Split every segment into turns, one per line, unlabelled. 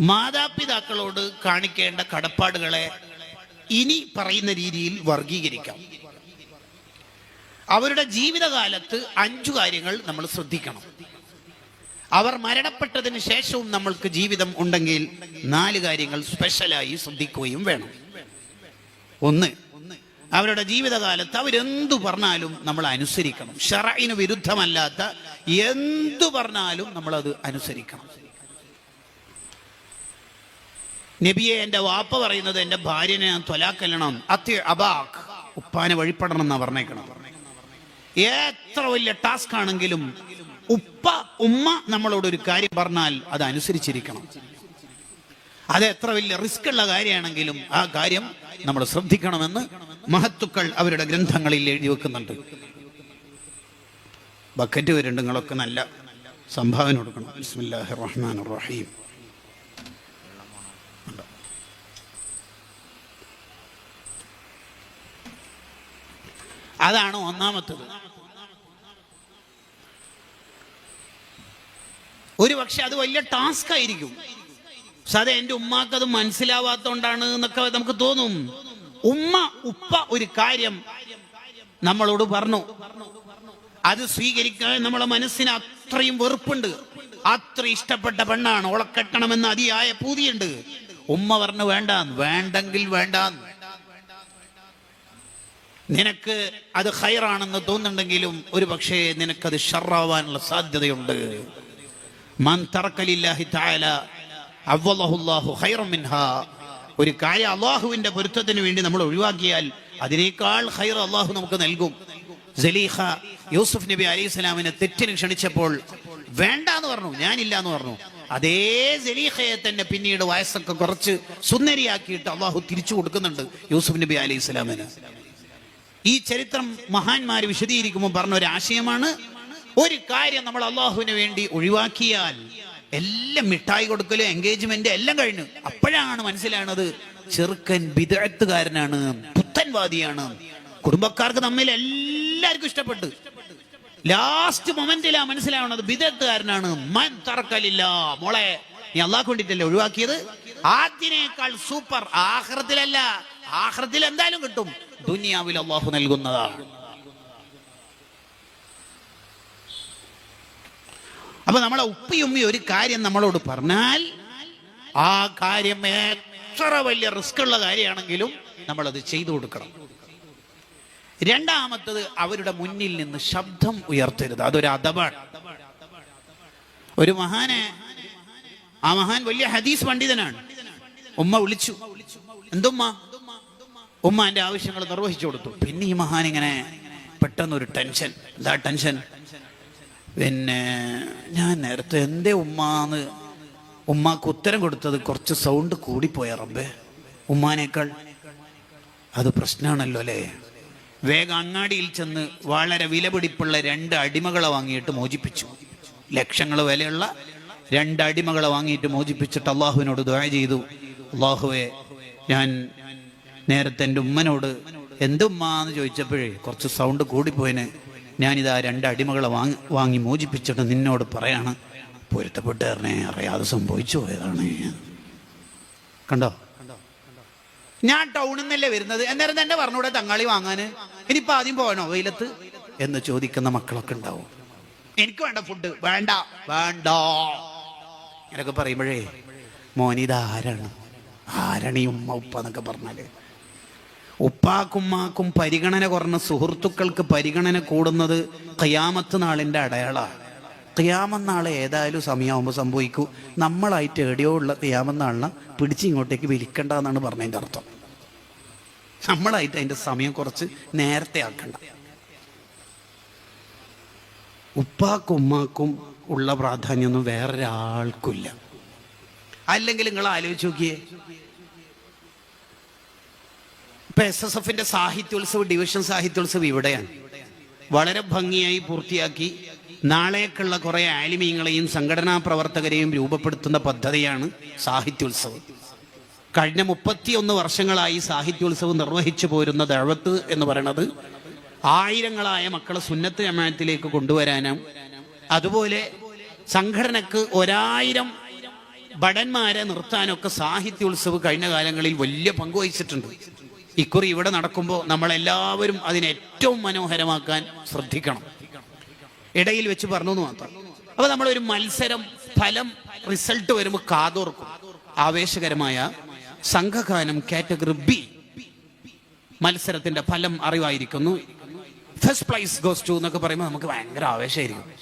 മാതാപിതാക്കളോട് കാണിക്കേണ്ട കടപ്പാടുകളെ ഇനി പറയുന്ന രീതിയിൽ വർഗീകരിക്കാം. അവരുടെ ജീവിതകാലത്ത് അഞ്ചു കാര്യങ്ങൾ നമ്മൾ ശ്രദ്ധിക്കണം. അവർ മരണപ്പെട്ടതിന് ശേഷവും നമ്മൾക്ക് ജീവിതം ഉണ്ടെങ്കിൽ നാല് കാര്യങ്ങൾ സ്പെഷ്യലായി ശ്രദ്ധിക്കുകയും വേണം. ഒന്ന് അവരുടെ ജീവിതകാലത്ത് അവരെന്തു പറഞ്ഞാലും നമ്മൾ അനുസരിക്കണം. ഷറയിന് വിരുദ്ധമല്ലാത്ത എന്തു പറഞ്ഞാലും നമ്മളത് അനുസരിക്കണം. നബിയെ എന്റെ വാപ്പ പറയുന്നത് എന്റെ ഭാര്യനെ ഞാൻ തൊലാക്കല്ലണം അത്യ അബാഖ് ഉപ്പാനെ വഴിപ്പെടണം എന്നാ പറഞ്ഞേക്കണം എത്ര വലിയ ടാസ്ക് ആണെങ്കിലും ഉപ്പ ഉമ്മ നമ്മളോട് ഒരു കാര്യം പറഞ്ഞാൽ അത് അനുസരിച്ചിരിക്കണം. അത് എത്ര വലിയ റിസ്ക് ഉള്ള കാര്യമാണെങ്കിലും ആ കാര്യം നമ്മൾ ശ്രദ്ധിക്കണമെന്ന് മഹത്തുക്കൾ അവരുടെ ഗ്രന്ഥങ്ങളിൽ എഴുതി വെക്കുന്നുണ്ട്. ബക്കറ്റ് വരുന്നുണ്ട് നിങ്ങളൊക്കെ നല്ല സംഭാവന കൊടുക്കണം. റഹ്മാൻ റഹീം. അതാണ് ഒന്നാമത്തത്. ഒരു പക്ഷെ അത് വലിയ ടാസ്ക് ആയിരിക്കും. അത് എന്റെ ഉമ്മാക്ക് അത് മനസ്സിലാവാത്തോണ്ടാണ് എന്നൊക്കെ നമുക്ക് തോന്നും. ഉമ്മ ഉപ്പ ഒരു കാര്യം നമ്മളോട് പറഞ്ഞു. അത് സ്വീകരിക്കാൻ നമ്മളെ മനസ്സിന് അത്രയും വെറുപ്പുണ്ട്. അത്ര ഇഷ്ടപ്പെട്ട പെണ്ണാണ്. ഓളെ കെട്ടണമെന്ന് അതിയായ പൂതിയുണ്ട്. ഉമ്മ പറഞ്ഞു വേണ്ടാന്ന്. വേണ്ടെങ്കിൽ വേണ്ടാന്ന്. നിനക്ക് അത് ഹൈറാണെന്ന് തോന്നുന്നുണ്ടെങ്കിലും ഒരു പക്ഷേ നിനക്കത് ഷർറാവാനുള്ള സാധ്യതയുണ്ട്. മൻ മിൻഹാ. ഒരു കാര്യം അള്ളാഹുവിന്റെ പൊരുത്തത്തിന് വേണ്ടി നമ്മൾ ഒഴിവാക്കിയാൽ അതിനേക്കാൾ ഹൈർ അള്ളാഹു നമുക്ക് നൽകും. ജലീഹ യൂസുഫ് നബി അലൈഹി സ്വലാമിനെ തെറ്റിന് ക്ഷണിച്ചപ്പോൾ വേണ്ട എന്ന് പറഞ്ഞു ഞാനില്ല എന്ന് പറഞ്ഞു. അതേ ജലീഹയെ തന്നെ പിന്നീട് വയസ്സൊക്കെ കുറച്ച് സുന്ദരിയാക്കിയിട്ട് അള്ളാഹു തിരിച്ചു കൊടുക്കുന്നുണ്ട് യൂസുഫ് നബി അലൈഹി സ്വലാമിന്. ഈ ചരിത്രം മഹാന്മാർ വിശദീകരിക്കുമ്പോൾ പറഞ്ഞ ഒരു ആശയമാണ് ഒരു കാര്യം നമ്മൾ അള്ളാഹുവിന് വേണ്ടി ഒഴിവാക്കിയാൽ എല്ലാം മിഠായി കൊടുക്കലും എൻഗേജ്മെന്റ് എല്ലാം കഴിഞ്ഞു. അപ്പോഴാണ് മനസ്സിലാണത് ചെറുക്കൻ വിദഗ്ധകാരനാണ് പുത്തൻവാദിയാണ്. കുടുംബക്കാർക്ക് തമ്മിൽ എല്ലാവർക്കും ഇഷ്ടപ്പെട്ടു. ലാസ്റ്റ് മൊമെന്റിലാ മനസ്സിലാവണത് വിദഗ്ധകാരനാണ് മൻ തറക്കലില്ല. മോളെ നീ അള്ളാഹ് വേണ്ടിട്ടല്ലേ ഒഴിവാക്കിയത്? ആദ്യനേക്കാൾ സൂപ്പർ. ആഹ്റത്തിലല്ല. ആഹ്റത്തിൽ എന്തായാലും കിട്ടും. ദുനിയാവിൽ അള്ളാഹു നൽകുന്നതാണ്. അപ്പൊ നമ്മളെ ഉപ്പിയുമ്മി ഒരു കാര്യം നമ്മളോട് പറഞ്ഞാൽ ആ കാര്യം എത്ര വലിയ റിസ്ക് ഉള്ള കാര്യമാണെങ്കിലും നമ്മളത് ചെയ്തു കൊടുക്കണം. രണ്ടാമത്തത് അവരുടെ മുന്നിൽ നിന്ന് ശബ്ദം ഉയർത്തരുത്. അതൊരു അഥവാണ് ഒരു മഹാനെ ആ മഹാൻ വലിയ ഹദീസ് പണ്ഡിതനാണ്. ഉമ്മ വിളിച്ചു. എന്തുമ്മ? ഉമ്മ എന്റെ ആവശ്യങ്ങൾ നിർവഹിച്ചു കൊടുത്തു. പിന്നെ ഈ മഹാൻ ഇങ്ങനെ പെട്ടെന്നൊരു ടെൻഷൻ. എന്താ ടെൻഷൻ? പിന്നെ ഞാൻ നേരത്തെ എന്തേ ഉമ്മാന്ന് ഉമ്മാക്ക് ഉത്തരം കൊടുത്തത് കുറച്ച് സൗണ്ട് കൂടിപ്പോയ റബ്ബേ. ഉമ്മാനേക്കാൾ അത് പ്രശ്നമാണല്ലോ അല്ലേ? വേഗം അങ്ങാടിയിൽ ചെന്ന് വളരെ വിലപിടിപ്പുള്ള രണ്ട് അടിമകളെ വാങ്ങിയിട്ട് മോചിപ്പിച്ചു. ലക്ഷങ്ങൾ വിലയുള്ള രണ്ട് അടിമകളെ വാങ്ങിയിട്ട് മോചിപ്പിച്ചിട്ട് അള്ളാഹുവിനോട് ദയ ചെയ്തു. അള്ളാഹുവെ ഞാൻ നേരത്തെ എന്റെ ഉമ്മനോട് എന്തുമ്മാന്ന് ചോദിച്ചപ്പോഴേ കുറച്ച് സൗണ്ട് കൂടിപ്പോയിന്. ഞാനിതാ രണ്ട് അടിമകളെ വാങ്ങി വാങ്ങി മോചിപ്പിച്ചിട്ട് നിന്നോട് പറയാണ് പൊരുത്തപ്പെട്ട് തരണേ അറിയാതെ സംഭവിച്ചു പോയതാണ്. കണ്ടോ? ഞാൻ ടൗണിൽ നിന്നല്ലേ വരുന്നത്? അന്നേരം തന്നെ പറഞ്ഞൂടെ തങ്ങാളി വാങ്ങാന്? ഇനിയിപ്പൊ ആദ്യം പോകണോ വെയിലത്ത്? എന്ന് ചോദിക്കുന്ന മക്കളൊക്കെ ഉണ്ടാവും. എനിക്ക് വേണ്ട ഫുഡ് വേണ്ട വേണ്ട. എന്നൊക്കെ പറയുമ്പോഴേ മോനിത് ആരാണ് ഉമ്മ ഉപ്പ എന്നൊക്കെ പറഞ്ഞാൽ. ഉപ്പാക്കുമ്മാക്കും പരിഗണന കുറഞ്ഞ സുഹൃത്തുക്കൾക്ക് പരിഗണന കൂടുന്നത് കയ്യാമത്ത് നാളിന്റെ അടയാളമാണ്. നാളെ ഏതായാലും സമയമാകുമ്പോൾ സംഭവിക്കൂ. നമ്മളായിട്ട് എവിടെയോ ഉള്ള കയാമം നാളിനെ പിടിച്ച് ഇങ്ങോട്ടേക്ക് വലിക്കണ്ട എന്നാണ് പറഞ്ഞതിന്റെ അർത്ഥം. നമ്മളായിട്ട് അതിന്റെ സമയം കുറച്ച് നേരത്തെ ആക്കണ്ട. ഉപ്പാക്കും ഉമ്മാക്കും ഉള്ള പ്രാധാന്യമൊന്നും വേറൊരാൾക്കില്ല. അല്ലെങ്കിൽ നിങ്ങൾ ആലോചിച്ച് നോക്കിയേ ഇപ്പൊ എസ് എസ് എഫിന്റെ സാഹിത്യോത്സവ് ഡിവിഷൻ സാഹിത്യോത്സവ് ഇവിടെയാണ്. വളരെ ഭംഗിയായി പൂർത്തിയാക്കി. നാളേക്കുള്ള കുറെ ആലിമീങ്ങളെയും സംഘടനാ പ്രവർത്തകരെയും രൂപപ്പെടുത്തുന്ന പദ്ധതിയാണ് സാഹിത്യോത്സവം. കഴിഞ്ഞ മുപ്പത്തിയൊന്ന് വർഷങ്ങളായി സാഹിത്യോത്സവം നിർവഹിച്ചു പോരുന്ന ദഴവത്ത് എന്ന് പറയുന്നത് ആയിരങ്ങളായ മക്കളെ സുന്നത്ത് ജമാനത്തിലേക്ക് കൊണ്ടുവരാനും അതുപോലെ സംഘടനക്ക് ഒരായിരം ഭടന്മാരെ നിർത്താനൊക്കെ സാഹിത്യോത്സവ് കഴിഞ്ഞ കാലങ്ങളിൽ വലിയ പങ്ക് വഹിച്ചിട്ടുണ്ട്. ഇക്കുറി ഇവിടെ നടക്കുമ്പോൾ നമ്മളെല്ലാവരും അതിനെ ഏറ്റവും മനോഹരമാക്കാൻ ശ്രദ്ധിക്കണം. ഇടയിൽ വെച്ച് പറഞ്ഞു എന്ന് മാത്രം. അപ്പൊ നമ്മളൊരു മത്സരം ഫലം റിസൾട്ട് വരുമ്പോൾ കാതോർക്കും. ആവേശകരമായ സംഘഗാനം കാറ്റഗറി ബി മത്സരത്തിന്റെ ഫലം അറിവായിരിക്കുന്നു. ഫസ്റ്റ് പ്രൈസ് ഗോസ് ടു എന്നൊക്കെ പറയുമ്പോൾ നമുക്ക് ഭയങ്കര ആവേശമായിരിക്കും.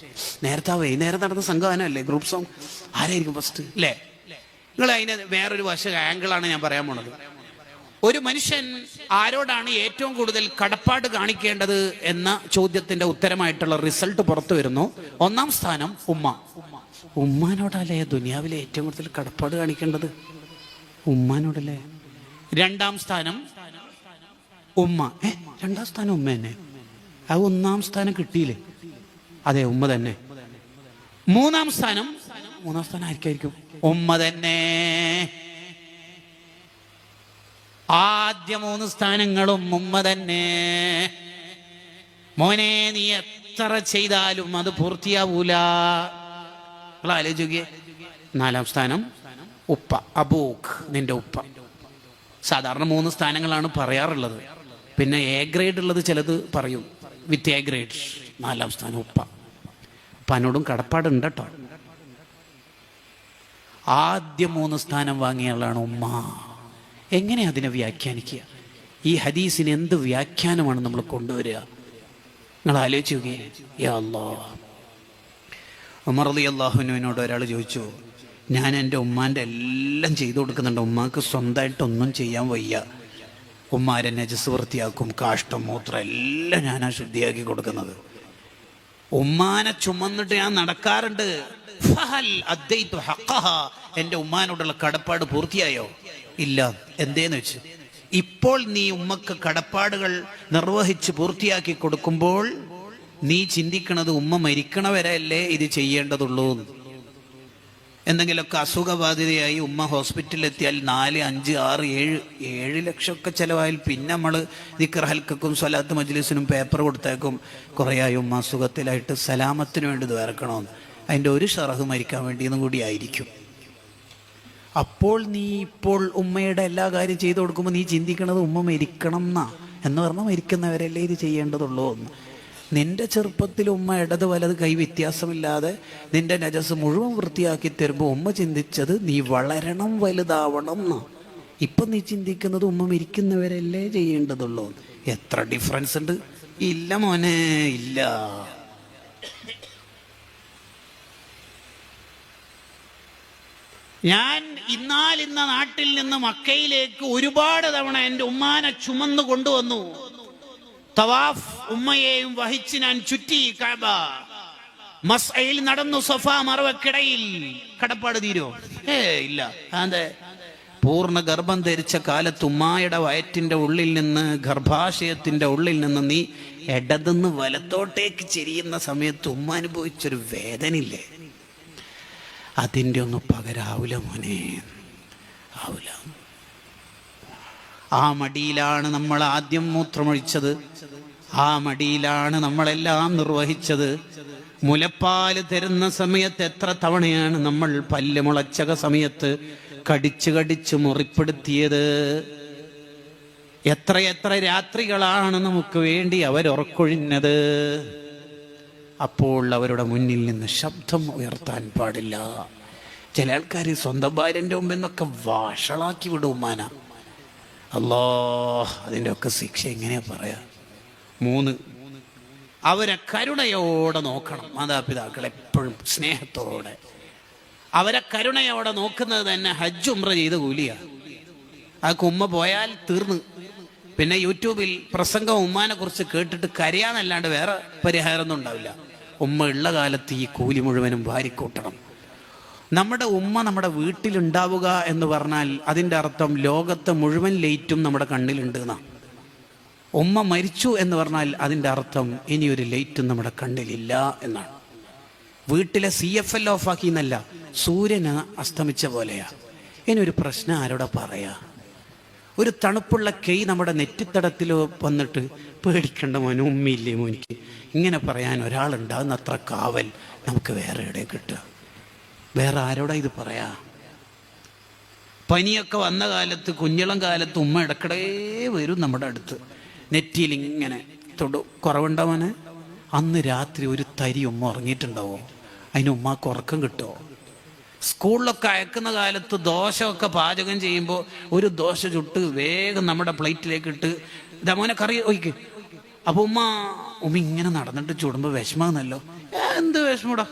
നേരത്തെ വൈകുന്നേരം നടന്ന സംഘഗാനമല്ലേ? ഗ്രൂപ്പ് സോങ് ആരായിരിക്കും ഫസ്റ്റ് അല്ലേ നിങ്ങൾ അതിന് വേറൊരു വശ ആംഗിളാണ് ഞാൻ പറയാൻ പോണത്. ഒരു മനുഷ്യൻ ആരോടാണ് ഏറ്റവും കൂടുതൽ കടപ്പാട് കാണിക്കേണ്ടത് എന്ന ചോദ്യത്തിന്റെ ഉത്തരമായിട്ടുള്ള റിസൾട്ട് പുറത്തു വരുന്നു. ഒന്നാം സ്ഥാനം ഉമ്മ. ഉമ്മാനോടല്ലേ ദുനിയാവിലെ ഏറ്റവും കൂടുതൽ കടപ്പാട് കാണിക്കേണ്ടത്? ഉമ്മാനോടല്ലേ? രണ്ടാം സ്ഥാനം ഉമ്മ. ഏ രണ്ടാം സ്ഥാനം ഉമ്മ തന്നെ. ആ ഒന്നാം സ്ഥാനം കിട്ടിയില്ലേ? അതെ ഉമ്മ തന്നെ. മൂന്നാം സ്ഥാനം മൂന്നാം സ്ഥാനം ആർക്കായിരിക്കും? ഉമ്മ തന്നെ. ആദ്യ മൂന്ന് സ്ഥാനങ്ങളും ഉമ്മ തന്നെ. മോനെ നീ എത്ര ചെയ്താലും അത് പൂർത്തിയാവൂല. ആലോചിക്കുക നാലാം സ്ഥാനം ഉപ്പ അബൂഖ് നിന്റെ ഉപ്പ. സാധാരണ മൂന്ന് സ്ഥാനങ്ങളാണ് പറയാറുള്ളത്. പിന്നെ എ ഗ്രേഡ് ഉള്ളത് ചിലത് പറയും. With A grade. നാലാം സ്ഥാനം ഉപ്പ. ഉപ്പാനോടും കടപ്പാടുണ്ട് കേട്ടോ. ആദ്യ മൂന്ന് സ്ഥാനം വാങ്ങിയ ആളാണ് ഉമ്മ. എങ്ങനെ അതിനെ വ്യാഖ്യാനിക്കുക? ഈ ഹദീസിന് എന്ത് വ്യാഖ്യാനമാണ് നമ്മൾ കൊണ്ടുവരിക? നിങ്ങൾ ആലോചിച്ചു അല്ലാ ഉമർ അലി അള്ളാഹുനുവിനോട് ഒരാൾ ചോദിച്ചു ഞാൻ എന്റെ ഉമ്മാന്റെ എല്ലാം ചെയ്തു കൊടുക്കുന്നുണ്ട്. ഉമ്മാക്ക് സ്വന്തമായിട്ടൊന്നും ചെയ്യാൻ വയ്യ. ഉമ്മാരെ നജസ് വൃത്തിയാക്കും കാഷ്ടം മൂത്രം എല്ലാം ഞാനാ ശുദ്ധിയാക്കി കൊടുക്കുന്നത്. ഉമ്മാനെ ചുമന്നിട്ട് ഞാൻ നടക്കാറുണ്ട്. എന്റെ ഉമ്മാനോടുള്ള കടപ്പാട് പൂർത്തിയായോ? ഇല്ല. എന്തേന്ന് വെച്ചു? ഇപ്പോൾ നീ ഉമ്മക്ക് കടപ്പാടുകൾ നിർവഹിച്ച് പൂർത്തിയാക്കി കൊടുക്കുമ്പോൾ നീ ചിന്തിക്കണത് ഉമ്മ മരിക്കണവരല്ലേ ഇത് ചെയ്യേണ്ടതുള്ളൂ. എന്തെങ്കിലുമൊക്കെ അസുഖബാധിതയായി ഉമ്മ ഹോസ്പിറ്റലിലെത്തിയാൽ നാല് അഞ്ച് ആറ് ഏഴ് ഏഴ് ലക്ഷമൊക്കെ ചിലവായാൽ പിന്നെ നമ്മൾ ദിക്കർ ഹൽക്കും സ്വലാത്ത് മജ്ലിസിനും പേപ്പർ കൊടുത്തേക്കും. കുറേയായി ഉമ്മ അസുഖത്തിലായിട്ട് സലാമത്തിന് വേണ്ടി ദ്വാരക്കണമെന്ന് അതിന്റെ ഒരു ഷറഹ് മരിക്കാൻ വേണ്ടിയെന്നും കൂടി ആയിരിക്കും. അപ്പോൾ നീ ഇപ്പോൾ ഉമ്മയുടെ എല്ലാ കാര്യം ചെയ്തു കൊടുക്കുമ്പോൾ നീ ചിന്തിക്കണത് ഉമ്മ മരിക്കണം എന്നാ എന്ന് പറഞ്ഞാൽ മരിക്കുന്നവരല്ലേ ഇത് ചെയ്യേണ്ടതുള്ളൂ എന്ന്. നിന്റെ ചെറുപ്പത്തിൽ ഉമ്മ ഇടത് വലത് കൈ വ്യത്യാസമില്ലാതെ നിന്റെ നജസ് മുഴുവൻ വൃത്തിയാക്കി തരുമ്പോൾ ഉമ്മ ചിന്തിച്ചത് നീ വളരണം വലുതാവണം എന്നാ ഇപ്പം നീ ചിന്തിക്കുന്നത് ഉമ്മ മരിക്കുന്നവരല്ലേ ചെയ്യേണ്ടതുള്ളൂ എത്ര ഡിഫറൻസ് ഉണ്ട്? ഇല്ല മോനെ ഇല്ല. ഞാൻ ഇന്നാൽ ഇന്ന നാട്ടിൽ നിന്ന് മക്കയിലേക്ക് ഒരുപാട് തവണ എന്റെ ഉമ്മാനെ ചുമന്നു കൊണ്ടുവന്നു. തവാഫ് ഉമ്മയെയും വഹിച്ച് ഞാൻ ചുറ്റി കഅബ. മസ്അയിൽ നടന്നു സഫ മറവക്കിടയിൽ. കടപ്പാട് തീരോ? ഏ ഇല്ല. അതെ പൂർണ ഗർഭം ധരിച്ച കാലത്ത് ഉമ്മായുടെ വയറ്റിന്റെ ഉള്ളിൽ നിന്ന് ഗർഭാശയത്തിന്റെ ഉള്ളിൽ നിന്ന് നീ ഇടതുനിന്ന് വലത്തോട്ടേക്ക് ചെരിയുന്ന സമയത്ത് ഉമ്മ അനുഭവിച്ചൊരു വേദനയില്ലേ? അതിന്റെ ഒന്ന് പകരാവില്ല മോനെ. ആവില്ല ആ മടിയിലാണ് നമ്മൾ ആദ്യം മൂത്രമൊഴിച്ചത്. ആ മടിയിലാണ് നമ്മളെല്ലാം നിർവഹിച്ചത്. മുലപ്പാൽ തരുന്ന സമയത്ത് എത്ര തവണയാണ് നമ്മൾ പല്ല് മുളച്ചക സമയത്ത് കടിച്ചു കടിച്ച് മുറിപ്പെടുത്തിയത്? എത്ര എത്ര രാത്രികളാണ് നമുക്ക് വേണ്ടി അവരുറക്കൊഴിഞ്ഞത്? അപ്പോൾ അവരുടെ മുന്നിൽ നിന്ന് ശബ്ദം ഉയർത്താൻ പാടില്ല. ചില ആൾക്കാർ സ്വന്തം ഭാര്യന്റെ മുമ്പിൽ നിന്നൊക്കെ വാഷളാക്കി വിടും ഉമ്മാന. അല്ലോ അതിന്റെ ഒക്കെ ശിക്ഷ എങ്ങനെയാ പറയാ? മൂന്ന് അവരെ കരുണയോടെ നോക്കണം. മാതാപിതാക്കൾ എപ്പോഴും സ്നേഹത്തോടെ. അവരെ കരുണയോടെ നോക്കുന്നത് തന്നെ ഹജ്ജ് ഉമ്ര ചെയ്ത കൂലിയാണ് ആ കുമ്മ പോയാൽ തീർന്ന്. പിന്നെ യൂട്യൂബിൽ പ്രസംഗം ഉമ്മാനെ കുറിച്ച് കേട്ടിട്ട് കരയാന്നല്ലാണ്ട് വേറെ പരിഹാരമൊന്നും ഉണ്ടാവില്ല. ഉമ്മ ഉള്ള കാലത്ത് ഈ കൂലി മുഴുവനും വാരിക്കൂട്ടണം. നമ്മുടെ ഉമ്മ നമ്മുടെ വീട്ടിലുണ്ടാവുക എന്ന് പറഞ്ഞാൽ അതിന്റെ അർത്ഥം ലോകത്തെ മുഴുവൻ ലൈറ്റും നമ്മുടെ കണ്ണിലുണ്ട് എന്നാണ് ഉമ്മ മരിച്ചു എന്ന് പറഞ്ഞാൽ അതിന്റെ അർത്ഥം ഇനിയൊരു ലൈറ്റും നമ്മുടെ കണ്ണിലില്ല എന്നാണ്. വീട്ടിലെ സി എഫ് എൽ ഓഫ് ആക്കി എന്നല്ല സൂര്യന് അസ്തമിച്ച പോലെയാ. ഇനി ഒരു പ്രശ്നം ആരോടെ പറയാ? ഒരു തണുപ്പുള്ള കൈ നമ്മുടെ നെറ്റിത്തടത്തിൽ വന്നിട്ട് പേടിക്കേണ്ട മോനെ ഉമ്മയില്ലേ മോനിക്ക്. ഇങ്ങനെ പറയാൻ ഒരാളുണ്ടാകുന്ന അത്ര കാവൽ നമുക്ക് വേറെ എവിടെ കിട്ടുക? വേറെ ആരോടാ ഇത് പറയാ? പനിയൊക്കെ വന്ന കാലത്ത് കുഞ്ഞിളം കാലത്ത് ഉമ്മ ഇടക്കിടേ വരും നമ്മുടെ അടുത്ത്. നെറ്റിയിൽ ഇങ്ങനെ തൊടു കുറവുണ്ടാവാന് അന്ന് രാത്രി ഒരു തരി ഉമ്മ ഉറങ്ങിയിട്ടുണ്ടാവോ? അതിന് ഉമ്മാക്ക് ഉറക്കം കിട്ടുമോ സ്കൂളിലൊക്കെ അയക്കുന്ന കാലത്ത് ദോശയൊക്കെ പാചകം ചെയ്യുമ്പോൾ ഒരു ദോശ ചുട്ട് വേഗം നമ്മുടെ പ്ലേറ്റിലേക്ക് ഇട്ട് ദമോനെ കറി ഒഴിക്ക്. അപ്പൊ ഉമ്മ ഉമ്മ ഇങ്ങനെ നടന്നിട്ട് ചുടുമ്പോൾ വിഷമാന്നല്ലോ എന്ത് വിഷമടാ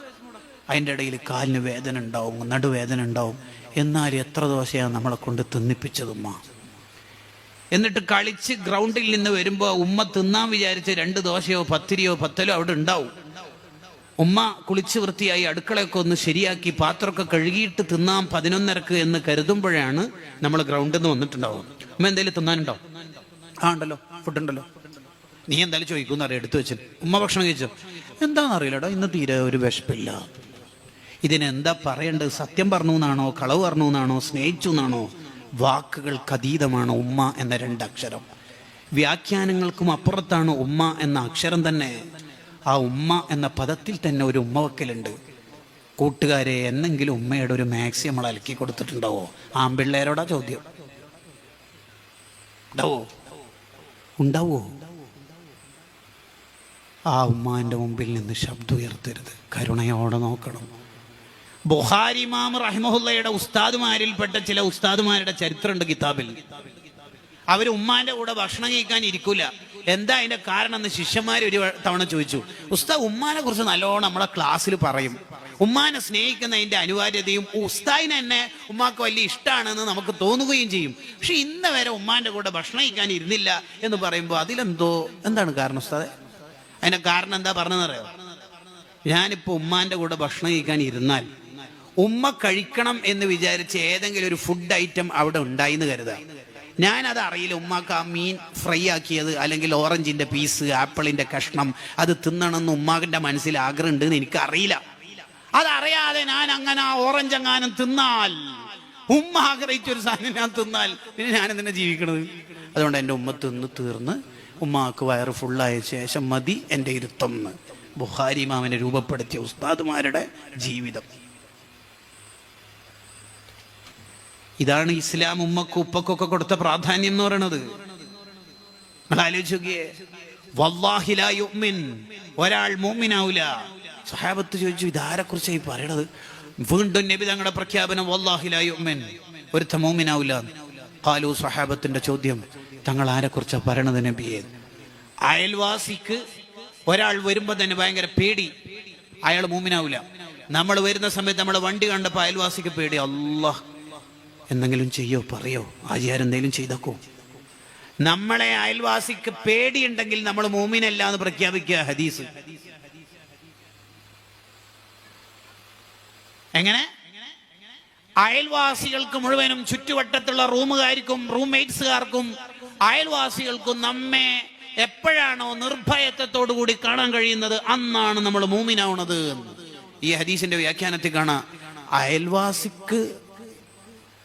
അതിന്റെ ഇടയിൽ കാലിന് വേദന ഉണ്ടാവും നടുവേദന ഉണ്ടാവും. എന്നാൽ എത്ര ദോശയാണ് നമ്മളെ കൊണ്ട് തിന്നിപ്പിച്ചത് ഉമ്മ. എന്നിട്ട് കളിച്ച് ഗ്രൗണ്ടിൽ നിന്ന് വരുമ്പോൾ ഉമ്മ തിന്നാൻ വിചാരിച്ച രണ്ട് ദോശയോ പത്തിരിയോ പത്തലോ അവിടെ ഉണ്ടാവും. ഉമ്മ കുളിച്ച് വൃത്തിയായി അടുക്കളയൊക്കെ ഒന്ന് ശരിയാക്കി പാത്രമൊക്കെ കഴുകിയിട്ട് തിന്നാം പതിനൊന്നരക്ക് എന്ന് കരുതുമ്പോഴാണ് നമ്മൾ ഗ്രൗണ്ടിൽ നിന്ന് വന്നിട്ടുണ്ടാവും ഉമ്മ എന്തെങ്കിലും തിന്നാനുണ്ടോ? ആ ഉണ്ടല്ലോ. ഫുഡ് ഉണ്ടല്ലോ. നീ എന്തായാലും ചോദിക്കും അറിയാം എടുത്തു വെച്ചു ഉമ്മ ഭക്ഷണം കഴിച്ചു? എന്താണെന്ന് അറിയില്ലടോ ഇന്ന് തീരെ ഒരു വിശപ്പില്ല. ഇതിനെന്താ പറയേണ്ടത്? സത്യം പറഞ്ഞു എന്നാണോ? കളവ് പറഞ്ഞു എന്നാണോ? സ്നേഹിച്ചു എന്നാണോ? വാക്കുകൾക്ക് അതീതമാണ് ഉമ്മ എന്ന രണ്ടക്ഷരം. വ്യാഖ്യാനങ്ങൾക്കും അപ്പുറത്താണ് ഉമ്മ എന്ന അക്ഷരം തന്നെ. ആ ഉമ്മ എന്ന പദത്തിൽ തന്നെ ഒരു ഉമ്മ വക്കലുണ്ട്. കൂട്ടുകാരെ എന്നെങ്കിലും ഉമ്മയുടെ ഒരു മാക്സി നമ്മൾ അലക്കി കൊടുത്തിട്ടുണ്ടാവോ? ആമ്പിള്ളേരോടാ ചോദ്യം. ഉണ്ടാവോ? ഉണ്ടാവോ? ആ ഉമ്മാന്റെ മുമ്പിൽ നിന്ന് ശബ്ദം ഉയർത്തരുത്. കരുണയോടെ നോക്കണം. ബുഹാരി മാം റഹിമഹുല്ലയുടെ ഉസ്താദുമാരിൽപ്പെട്ട ചില ഉസ്താദുമാരുടെ ചരിത്രമുണ്ട് കിതാബിൽ. അവർ ഉമ്മാന്റെ കൂടെ ഭക്ഷണം കഴിക്കാൻ ഇരിക്കൂല. എന്താ അതിന്റെ കാരണം എന്ന് ശിഷ്യന്മാർ ഒരു തവണ ചോദിച്ചു. ഉസ്താ ഉമ്മാനെ കുറിച്ച് നല്ലോണം നമ്മളെ ക്ലാസ്സിൽ പറയും. ഉമ്മാനെ സ്നേഹിക്കുന്നതിന്റെ അനിവാര്യതയും ഉസ്താദിനെ തന്നെ ഉമ്മാക്ക് വലിയ ഇഷ്ടമാണെന്ന് നമുക്ക് തോന്നുകയും ചെയ്യും. പക്ഷെ ഇന്ന് വരെ ഉമ്മാന്റെ കൂടെ ഭക്ഷണം കഴിക്കാൻ ഇരുന്നില്ല എന്ന് പറയുമ്പോൾ അതിലെന്തോ എന്താണ് കാരണം ഉസ്താദെ? അതിന്റെ കാരണം എന്താ പറഞ്ഞതെന്നറിയോ ഞാനിപ്പോ ഉമ്മാന്റെ കൂടെ ഭക്ഷണം കഴിക്കാൻ ഇരുന്നാൽ ഉമ്മ കഴിക്കണം എന്ന് വിചാരിച്ച് ഏതെങ്കിലും ഒരു ഫുഡ് ഐറ്റം അവിടെ ഉണ്ടായി എന്ന് കരുതാം. ഞാൻ അത് അറിയില്ല. ഉമ്മാക്ക് ആ മീൻ ഫ്രൈ ആക്കിയത് അല്ലെങ്കിൽ ഓറഞ്ചിന്റെ പീസ് ആപ്പിളിന്റെ കഷ്ണം അത് തിന്നണമെന്ന് ഉമ്മാക്കിന്റെ മനസ്സിൽ ആഗ്രഹം ഉണ്ട് എന്ന് എനിക്ക് അറിയില്ല. അതറിയാതെ ഞാൻ അങ്ങനെ ആ ഓറഞ്ച് എങ്ങാനും തിന്നാൽ ഉമ്മ ആഗ്രഹിച്ചൊരു സാധനം ഞാൻ തിന്നാൽ പിന്നെ ഞാൻ എന്തിനാ ജീവിക്കണത്? അതുകൊണ്ട് എന്റെ ഉമ്മ തിന്ന് തീർന്ന് ഉമ്മാക്ക് വയറ് ഫുള്ളായ ശേഷം മതി എന്റെ ഇരുത്തം ബുഹാരി മാമനെ രൂപപ്പെടുത്തിയ ഉസ്താദുമാരുടെ ജീവിതം. ഇതാണ് ഇസ്ലാം ഉമ്മക്കും ഉപ്പക്കൊക്കെ കൊടുത്ത പ്രാധാന്യം എന്ന് പറയണത്. നിങ്ങൾ. ഒരാൾ മോമിനാവൂല. സഹാബത്ത് ചോദിച്ചു ഇതാരെ കുറിച്ചായി പറയണത്? വീണ്ടും നബി തങ്ങളുടെ പ്രഖ്യാപനം വല്ലാഹി ലാ യുഅ്മിൻ. ഒരുത്ത മോമിനാവൂല. കാലു സഹാബത്തിന്റെ ചോദ്യം തങ്ങൾ ആരെ കുറിച്ചാണ് പറയണത് നബിയെ? അയൽവാസിക്ക് ഒരാൾ വരുമ്പോ തന്നെ ഭയങ്കര പേടി. അയാൾ മൂമിനാവൂല. നമ്മൾ വരുന്ന സമയത്ത് നമ്മൾ വണ്ടി കണ്ടപ്പോ അയൽവാസിക്ക് പേടി. അല്ലാഹ് എന്തെങ്കിലും ചെയ്യോ പറയോ? ആചാരെന്തെങ്കിലും ചെയ്തക്കോ. നമ്മളെ അയൽവാസിക്ക് പേടിയുണ്ടെങ്കിൽ നമ്മൾ മൂമിനല്ല എന്ന് പ്രഖ്യാപിക്കുക ഹദീസ്. എങ്ങനെ? അയൽവാസികൾക്ക് മുഴുവനും ചുറ്റുവട്ടത്തുള്ള റൂമുകാർക്കും റൂംമേറ്റ്സുകാർക്കും അയൽവാസികൾക്കും നമ്മെ എപ്പോഴാണോ നിർഭയത്വത്തോടു കൂടി കാണാൻ കഴിയുന്നത് അന്നാണ് നമ്മൾ മൂമിനാവുന്നത് എന്ന്. ഈ ഹദീസിന്റെ വ്യാഖ്യാനത്തിൽ കാണാം. അയൽവാസിക്ക്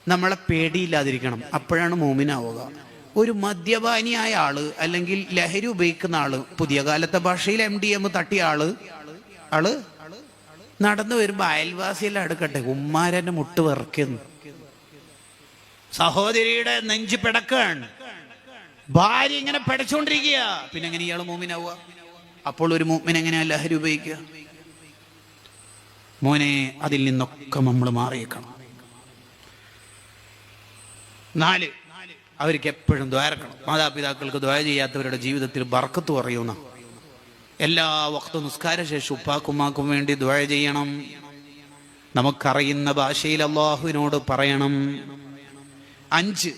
നമ്മളെ പേടിയില്ലാതിരിക്കണം. അപ്പോഴാണ് മോമിനാവുക. ഒരു മദ്യപാനിയായ ആൾ അല്ലെങ്കിൽ ലഹരി ഉപയോഗിക്കുന്ന ആൾ പുതിയ കാലത്തെ ഭാഷയിൽ എം ഡി എം തട്ടിയ ആൾ ആൾ നടന്നു വരുമ്പോ അയൽവാസിയെല്ലാം അടുക്കട്ടെ ഉമ്മാരന്റെ മുട്ട് വിറയ്ക്കുന്നു സഹോദരിയുടെ നെഞ്ച് പിടക്കാണ്. ഭാര്യ ഇങ്ങനെ പിടച്ചോണ്ടിരിക്കുക പിന്നെ എങ്ങനെ ഇയാൾ മൂമിനാവുക? അപ്പോൾ ഒരു മൂമിൻ എങ്ങനെയാ ലഹരി ഉപയോഗിക്കുക? മോനെ അതിൽ നിന്നൊക്കെ നമ്മൾ മാറിയേക്കണം. നാല്. അവർക്ക് എപ്പോഴും ദ്വാരക്കണം മാതാപിതാക്കൾക്ക് ദ്വാര ചെയ്യാത്തവരുടെ ജീവിതത്തിൽ ബർക്കത്ത് പറയുന്ന എല്ലാ വക്ത നിസ്കാര ശേഷം ഉപ്പാക്കുമാക്കും വേണ്ടി ദ്വാര ചെയ്യണം. നമുക്കറിയുന്ന ഭാഷയിൽ അള്ളാഹുവിനോട് പറയണം. അഞ്ച്.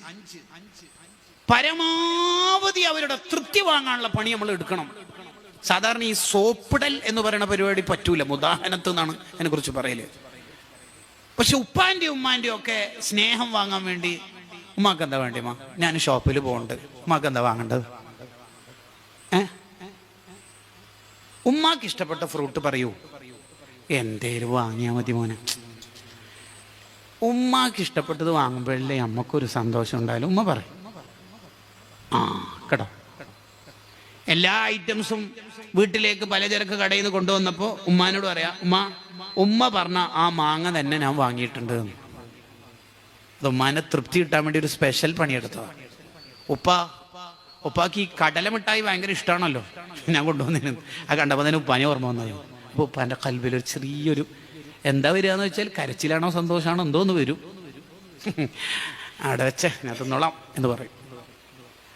പരമാവധി അവരുടെ തൃപ്തി വാങ്ങാനുള്ള പണി നമ്മൾ എടുക്കണം. സാധാരണ ഈ സോപ്പിടൽ എന്ന് പറയുന്ന പരിപാടി പറ്റൂല. ഉദാഹരണത്ത് നിന്നാണ് അതിനെ കുറിച്ച് പറയൽ. പക്ഷെ ഉപ്പാന്റെയും ഉമ്മാന്റെയും ഒക്കെ സ്നേഹം വാങ്ങാൻ വേണ്ടി ഉമ്മാക്ക് എന്താ വേണ്ടി മാ ഞാൻ ഷോപ്പിൽ പോകുന്നുണ്ട് ഉമ്മാക്ക് എന്താ വാങ്ങേണ്ടത്? ഏ? ഉമ്മാക്ക് ഇഷ്ടപ്പെട്ട ഫ്രൂട്ട് പറയൂ. എന്തേലും വാങ്ങിയാ മതി മോനെ. ഉമ്മാക്ക് ഇഷ്ടപ്പെട്ടത് വാങ്ങുമ്പോഴല്ലേ അമ്മക്കൊരു സന്തോഷം ഉണ്ടായാലും ഉമ്മ പറയും. ആ കേട്ടോ. എല്ലാ ഐറ്റംസും വീട്ടിലേക്ക് പലചരക്ക് കടയിൽ നിന്ന് കൊണ്ടുവന്നപ്പോൾ ഉമ്മാനോട് പറയാ ഉമ്മ ഉമ്മ പറഞ്ഞ ആ മാങ്ങ തന്നെ ഞാൻ വാങ്ങിയിട്ടുണ്ട്. എന്ന് ഉമ്മാനെ തൃപ്തി കിട്ടാൻ വേണ്ടി ഒരു സ്പെഷ്യൽ പണിയെടുത്തതാണ് ഉപ്പ ഉപ്പാക്ക് ഈ കടലമിഠായി ഭയങ്കര ഇഷ്ടമാണല്ലോ ഞാൻ കൊണ്ടുവന്നിരുന്നു ആ കണ്ടപ്പോൾ തന്നെ ഉപ്പാനെ ഓർമ്മ വന്നത് അപ്പോൾ ഉപ്പാന്റെ കൽവിൽ ഒരു ചെറിയൊരു എന്താ വരിക എന്ന് വെച്ചാൽ കരച്ചിലാണോ സന്തോഷമാണോ എന്തോന്ന് വരും. അവിടെ വെച്ചേ ഞാൻ തിന്നോളാം എന്ന് പറയും.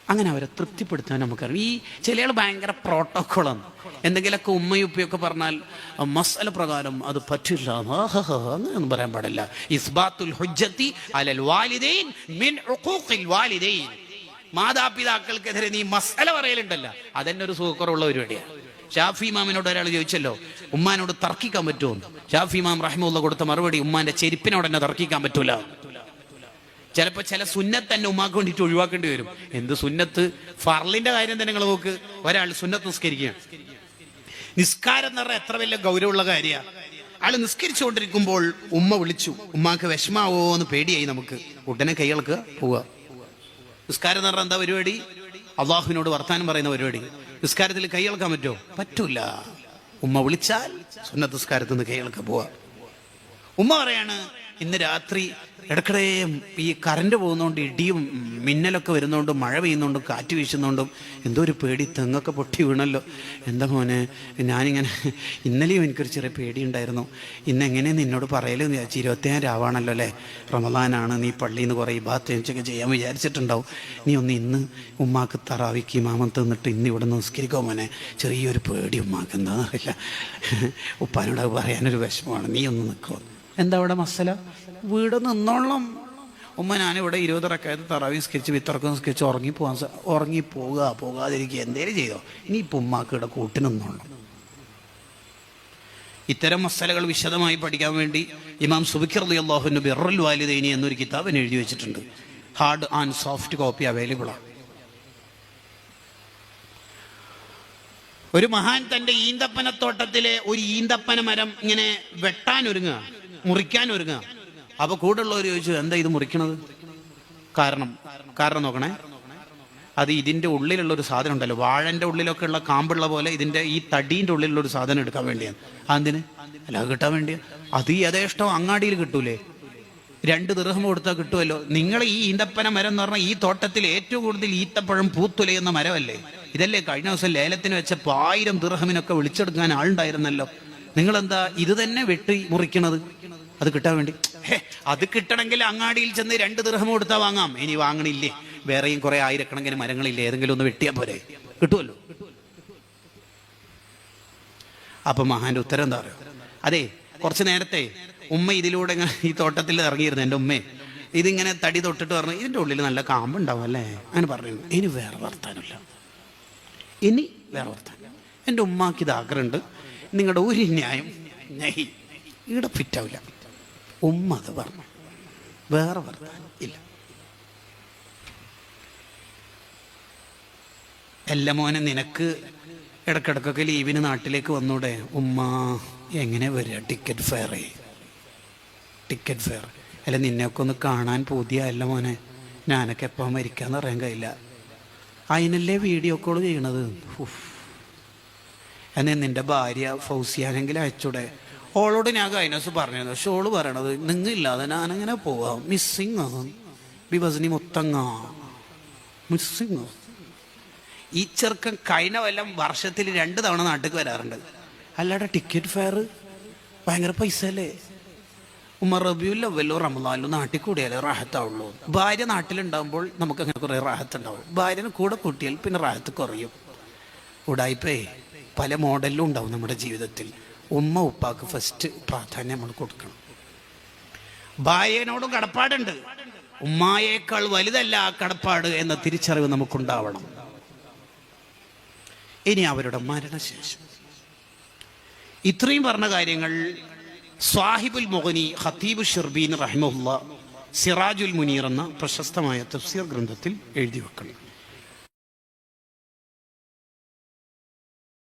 അങ്ങനെ അവരെ തൃപ്തിപ്പെടുത്താൻ നമുക്കറിയാം. ഈ ചില ആൾ ഭയങ്കര പ്രോട്ടോക്കോളാണ്. എന്തെങ്കിലുമൊക്കെ ഉമ്മയും ഉപ്പയൊക്കെ പറഞ്ഞാൽ മസല പ്രകാരം അത് പറ്റില്ല. അങ്ങനെയൊന്നും പറയാൻ പാടില്ല. ഇസ്ബാത്തുൽ ഹുജ്ജത്തി അലൽ വാലിദൈൻ മിൻ ഉഖൂഖിൽ വാലിദൈൻ. മാതാപിതാക്കൾക്കെതിരെ നീ മസല പറയലുണ്ടല്ല. അതെന്നെ ഒരു സുഖക്കുറവുള്ള പരിപാടിയാണ് ഷാഫി ഇമാമിനോട് ഒരാൾ ചോദിച്ചല്ലോ ഉമ്മാനോട് തർക്കിക്കാൻ പറ്റുമോ? ഷാഫി ഇമാം റഹ്മുള്ള കൊടുത്ത മറുപടി ഉമ്മാന്റെ ചെരുപ്പിനോട് തന്നെ തർക്കിക്കാൻ പറ്റൂല. ചിലപ്പോ ചില സുന്നത്ത് തന്നെ ഉമ്മാക്ക് വേണ്ടിയിട്ട് ഒഴിവാക്കേണ്ടി വരും. എന്ത് സുന്നത്ത്? ഫർലിന്റെ കാര്യം തന്നെ നിങ്ങൾ നോക്ക്. ഒരാൾ സുന്നത്ത് നിസ്കരിക്കുകയാണ്. നിസ്കാരം എന്ന് പറഞ്ഞാൽ എത്ര വലിയ ഗൗരവമുള്ള കാര്യമാണ് ആൾ നിസ്കരിച്ചുകൊണ്ടിരിക്കുമ്പോൾ ഉമ്മ വിളിച്ചു ഉമ്മാക്ക് വിഷമാവോ? എന്ന് പേടിയായി നമുക്ക്. ഉടനെ കൈകൾക്ക് പോവുക. നിസ്കാരം എന്ന് പറഞ്ഞാൽ എന്താ പരിപാടി? അള്ളാഹുവിനോട് വർത്താനം പറയുന്ന പരിപാടി. നിസ്കാരത്തിൽ കൈകൾക്കാൻ പറ്റുമോ? പറ്റൂല. ഉമ്മ വിളിച്ചാൽ സുന്നത്ത് നിസ്കാരത്തിൽ നിന്ന് കൈകൾക്ക് പോവാ ഉമ്മ പറയാണ് ഇന്ന് രാത്രി ഇടക്കിടെ ഈ കറണ്ട് പോകുന്നോണ്ട് ഇടിയും മിന്നലൊക്കെ വരുന്നോണ്ടും മഴ പെയ്യുന്നോണ്ടും കാറ്റ് വീശുന്നോണ്ടും എന്തോ ഒരു പേടി തെങ്ങൊക്കെ പൊട്ടി വീണല്ലോ. എന്താ മോനെ ഞാനിങ്ങനെ ഇന്നലെയും എനിക്കൊരു ചെറിയ പേടി ഉണ്ടായിരുന്നു ഇന്ന് എങ്ങനെയാണ് നിന്നോട് പറയലെന്ന് വിചാരിച്ചു ഇരുപത്തിയാം രാവാണല്ലോ അല്ലേ? റമദാനാണ് നീ പള്ളിയിൽ നിന്ന് കുറേ ബാത്ത് എനിച്ചൊക്കെ ചെയ്യാൻ വിചാരിച്ചിട്ടുണ്ടാവും. നീ ഒന്ന് ഇന്ന് ഉമ്മാക്ക് തറാവിക്ക് മാമത്ത് നിന്നിട്ട് ഇന്ന് ഇവിടെ നിസ്കരിക്കോ മോനെ. ചെറിയൊരു പേടി ഉമ്മാക്ക് എന്താണെന്നറിയില്ല ഉപ്പാനോട് പറയാനൊരു വിഷമമാണ്. നീ ഒന്ന് നിൽക്കുമോ എന്താ അവിടെ മസല? വീട് നിന്നോളം. ഉമ്മ ഞാനിവിടെ ഇരുപത് റക്കായത്ത് തറാവി സ്കെച്ച് വിത്തറക്കം സ്കെച്ച് ഉറങ്ങി പോകുക പോകാതിരിക്കുക. എന്തേലും ചെയ്തോ. ഇനി ഇപ്പം ഉമ്മാക്ക് ഇവിടെ ഇത്തരം മസലകൾ വിശദമായി പഠിക്കാൻ വേണ്ടി ഇമാം സുബിഖർ അലി അള്ളാഹുന് ബിറൽ വാലിദൈനി എന്നൊരു കിതാബിന് എഴുതി വെച്ചിട്ടുണ്ട്. Hard and soft copy available ആണ്. ഒരു മഹാൻ തന്റെ ഈന്തപ്പനത്തോട്ടത്തിലെ ഒരു ഈന്തപ്പന മരം ഇങ്ങനെ വെട്ടാൻ ഒരുങ്ങുക മുറിക്കാൻ ഒരുങ്ങുക. അപ്പൊ കൂടുള്ളവർ ചോദിച്ചു എന്താ ഇത് മുറിക്കണത്? കാരണം കാരണം നോക്കണേ. അത് ഇതിന്റെ ഉള്ളിലുള്ള ഒരു സാധനം ഉണ്ടല്ലോ. വാഴന്റെ ഉള്ളിലൊക്കെ ഉള്ള കാമ്പുള്ള പോലെ ഇതിന്റെ ഈ തടീന്റെ ഉള്ളിലുള്ള ഒരു സാധനം എടുക്കാൻ വേണ്ടിയാണ്. അതിന് അല്ല കിട്ടാൻ വേണ്ടിയാ. അത് യഥേഷ്ടം അങ്ങാടിയിൽ കിട്ടൂലേ? രണ്ട് ദൃഹം കൊടുത്താൽ കിട്ടുമല്ലോ നിങ്ങൾ ഈ ഈന്തപ്പന മരം എന്ന് പറഞ്ഞാൽ ഈ തോട്ടത്തിൽ ഏറ്റവും കൂടുതൽ ഈത്തപ്പഴം പൂത്തുലയുന്ന മരമല്ലേ? ഇതല്ലേ കഴിഞ്ഞ ദിവസം ലേലത്തിന് വെച്ച ആയിരം ദൃഹമിനൊക്കെ വിളിച്ചെടുക്കാൻ ആളുണ്ടായിരുന്നല്ലോ. നിങ്ങളെന്താ ഇത് തന്നെ വെട്ടി മുറിക്കണത്? അത് കിട്ടാൻ വേണ്ടി. അത് കിട്ടണമെങ്കിൽ അങ്ങാടിയിൽ ചെന്ന് രണ്ട് ദൃഹം കൊടുത്താൽ വാങ്ങാം. ഇനി വാങ്ങണില്ലേ? വേറെയും കുറെ ആയിരക്കണക്കിന് മരങ്ങളില്ലേ? ഏതെങ്കിലും ഒന്ന് വെട്ടിയാൽ പോരെ. കിട്ടുമല്ലോ അപ്പൊ മഹാന്റെ ഉത്തരം എന്താ പറയുക അതെ കുറച്ച് നേരത്തെ ഉമ്മ ഇതിലൂടെ ഈ തോട്ടത്തിൽ ഇറങ്ങിയിരുന്നു എന്റെ ഉമ്മേ. ഇതിങ്ങനെ തടി തൊട്ടിട്ട് പറഞ്ഞു ഇതിന്റെ ഉള്ളിൽ നല്ല കാമ്പുണ്ടാവും അല്ലേ? അങ്ങനെ പറഞ്ഞു. ഇനി വേറെ വർത്താനമില്ല. ഇനി വേറെ വർത്താനം. എന്റെ ഉമ്മാക്ക് ഇത് ആഗ്രഹമുണ്ട്. നിങ്ങളുടെ ഒരു ന്യായം നെയ്. ഇവിടെ ഫിറ്റാവില്ല. ഉമ്മ അത് പറഞ്ഞു. വേറെ വർത്താനം ഇല്ല. അല്ല മോനെ നിനക്ക് ഇടക്കിടക്കൊക്കെ ലീവിന് നാട്ടിലേക്ക് വന്നൂടെ? ഉമ്മ എങ്ങനെ വരിക? ടിക്കറ്റ് ഫെയർ ടിക്കറ്റ് ഫെയർ അല്ല നിന്നെയൊക്കെ ഒന്ന് കാണാൻ പുതിയ അല്ല മോനെ. ഞാനൊക്കെ എപ്പോൾ മരിക്കാന്ന് പറയാൻ കഴിയില്ല. അതിനല്ലേ വീഡിയോ കോൾ ചെയ്യണത്. എന്നെ നിന്റെ ഭാര്യ ഫൗസിയാനെങ്കിൽ അയച്ചൂടെ? ഓളോട് ഞാൻ കൈനസ് പറഞ്ഞത് പക്ഷെ ഓൾ പറയണത് നിങ്ങില്ലാതെ ഞാനങ്ങനെ പോവാം? മിസ്സിങ് ബിബസിനി മുത്തങ്ങ. മിസ്സിങ് ഈ ചെറുക്കൻ കഴിഞ്ഞ കൊല്ലം വർഷത്തിൽ രണ്ട് തവണ നാട്ടിൽ വരാറുണ്ട്. അല്ലാടെ ടിക്കറ്റ് ഫെയർ ഭയങ്കര പൈസ അല്ലേ? ഉമ്മ റബിയുല്ല വല്ലോ റമദാനിലോ നാട്ടിൽ കൂടിയാലേ റാഹത്താവുള്ളൂ ഭാര്യ നാട്ടിലുണ്ടാകുമ്പോൾ നമുക്ക് അങ്ങനെ കുറേ റാഹത്ത് ഉണ്ടാവും. ഭാര്യനെ കൂടെ കൂട്ടിയാൽ പിന്നെ റാഹത്ത് കുറയും. ഉടായിപ്പേ പല മോഡലിലും ഉണ്ടാവും നമ്മുടെ ജീവിതത്തിൽ. ഉമ്മ ഉപ്പാക്ക് ഫസ്റ്റ് പ്രാധാന്യം നമ്മൾ കൊടുക്കണം. ഭാര്യനോടും കടപ്പാടുണ്ട്. ഉമ്മായേക്കാൾ വലുതല്ല ആ കടപ്പാട് എന്ന തിരിച്ചറിവ് നമുക്കുണ്ടാവണം. ഇനി അവരുടെ മരണശേഷം. ഇത്രയും പറഞ്ഞ കാര്യങ്ങൾ സ്വാഹിബുൽ മൊഹനി ഹത്തീബ് ഷിർബീൻ റഹിമുല്ല സിറാജുൽ മുനീർ എന്ന പ്രശസ്തമായ തഫ്സീർ ഗ്രന്ഥത്തിൽ എഴുതി വെക്കണം.